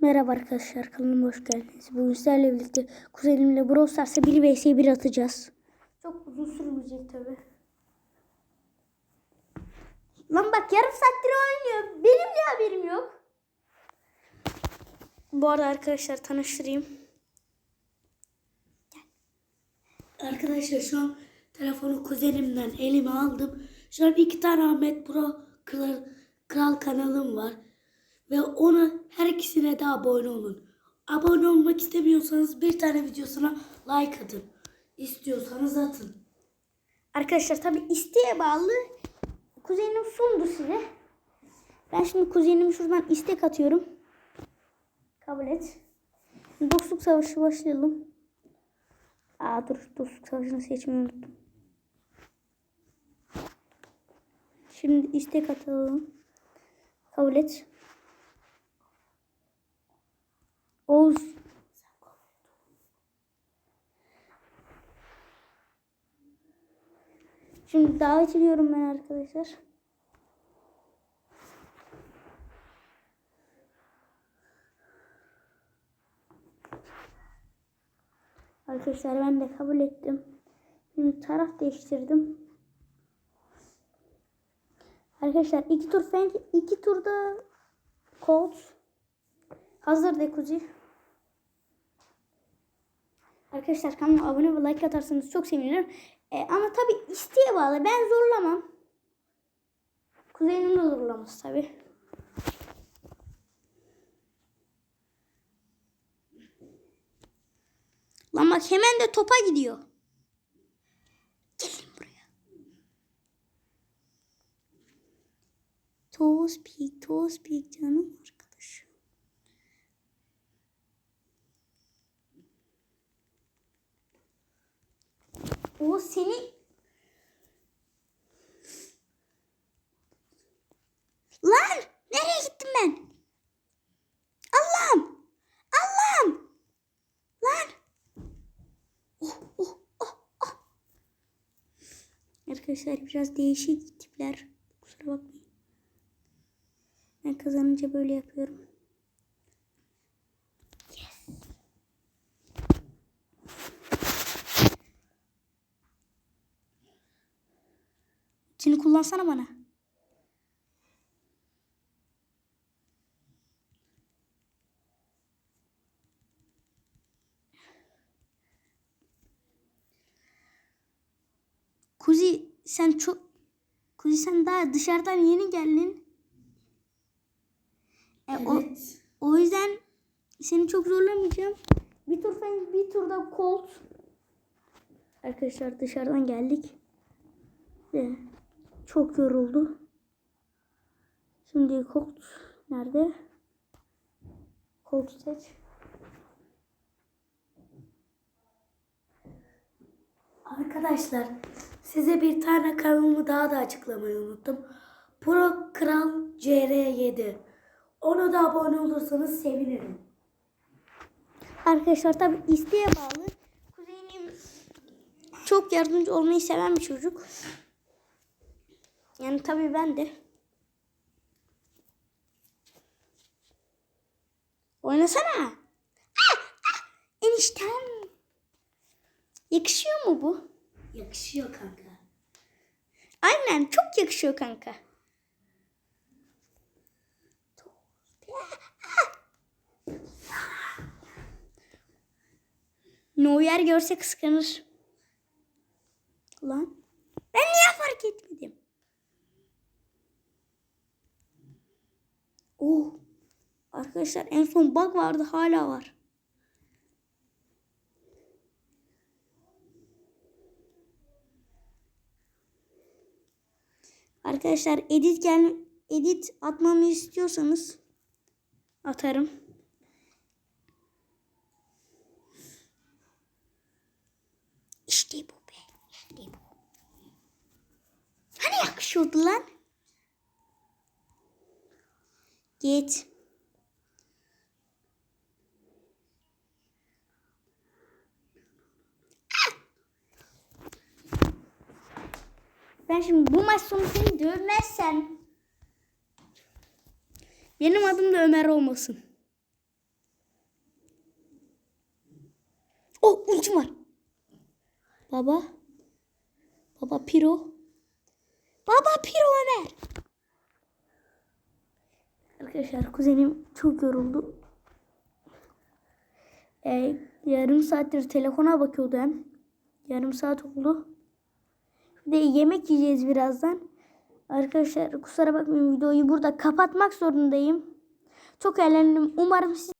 Merhaba arkadaşlar kanalıma hoş geldiniz. Bugün sizlerle birlikte kuzenimle Brawl Stars'a 1 vs 1 atacağız. Çok uzun sürmeyecek tabi. Lan bak yarım saattir oynuyor. Benim de haberim yok. Bu arada arkadaşlar tanıştırayım. Arkadaşlar şu an telefonu kuzenimden elime aldım. Şu an iki tane Ahmet Pro Kral, Kral kanalım var. Ve ona her ikisine de abone olun. Abone olmak istemiyorsanız bir tane videosuna like atın. İstiyorsanız atın. Arkadaşlar tabi isteğe bağlı. Kuzenim sundu size. Ben şimdi kuzenime şuradan istek atıyorum. Kabul et. Dostluk savaşı başlayalım. Aa dur dostluk savaşını seçmeyi unuttum. Şimdi istek atalım. Kabul et. Şimdi davet ediyorum ben arkadaşlar. Arkadaşlar ben de kabul ettim. Şimdi taraf değiştirdim. Arkadaşlar iki tur Frank, iki turda Colt. Hazır Dekuzi. Arkadaşlar kanalıma abone ve like atarsanız çok sevinirim. E, ama tabi isteğe bağlı. Ben zorlamam. Kuzenim de zorlamaz tabi. Lan bak hemen de topa gidiyor. Gelin buraya. Tospik, Tospik canım arkadaşım. O seni Lan nereye gittim ben? Allah'ım! Allah'ım! Lan! Oh, oh, oh, oh. Arkadaşlar biraz değişik tipler. Kusura bakmayın. Ben kazanınca böyle yapıyorum. Seni kullansana bana. Kuzi sen çok Kuzi sen daha dışarıdan yeni geldin. E, o, Evet. o yüzden seni çok zorlamayacağım. Bir tur fen, bir turda Colt. Arkadaşlar dışarıdan geldik. Ve çok yoruldu. Şimdi Colt nerede? Colt seç. Arkadaşlar size bir tane kanalımı daha da açıklamayı unuttum. Pro Kral CR7. Ona da abone olursanız sevinirim. Arkadaşlar tabi isteğe bağlı. Kuzenim çok yardımcı olmayı seven bir çocuk. Yani tabi ben de. Oynasana. Ah, ah, eniştem. Yakışıyor mu bu? Yakışıyor kanka. Aynen çok yakışıyor kanka. Neuer görse kıskanır. Lan. Ben niye fark etmedim? Oh. Arkadaşlar en son bug vardı hala var. Arkadaşlar edit gel edit atmamı istiyorsanız atarım. İşte bu be. İşte bu. Hani yakışıyordu lan? Git. Ben şimdi bu maç sonu seni dövmezsem benim adım da Ömer olmasın. O oh, ultim var. Baba. Baba Piro. Baba Piro Ömer. Arkadaşlar kuzenim çok yoruldu. Ee, yarım saattir telefona bakıyordu hem. Yarım saat oldu. De yemek yiyeceğiz birazdan. Arkadaşlar kusura bakmayın videoyu burada kapatmak zorundayım. Çok eğlendim. Umarım siz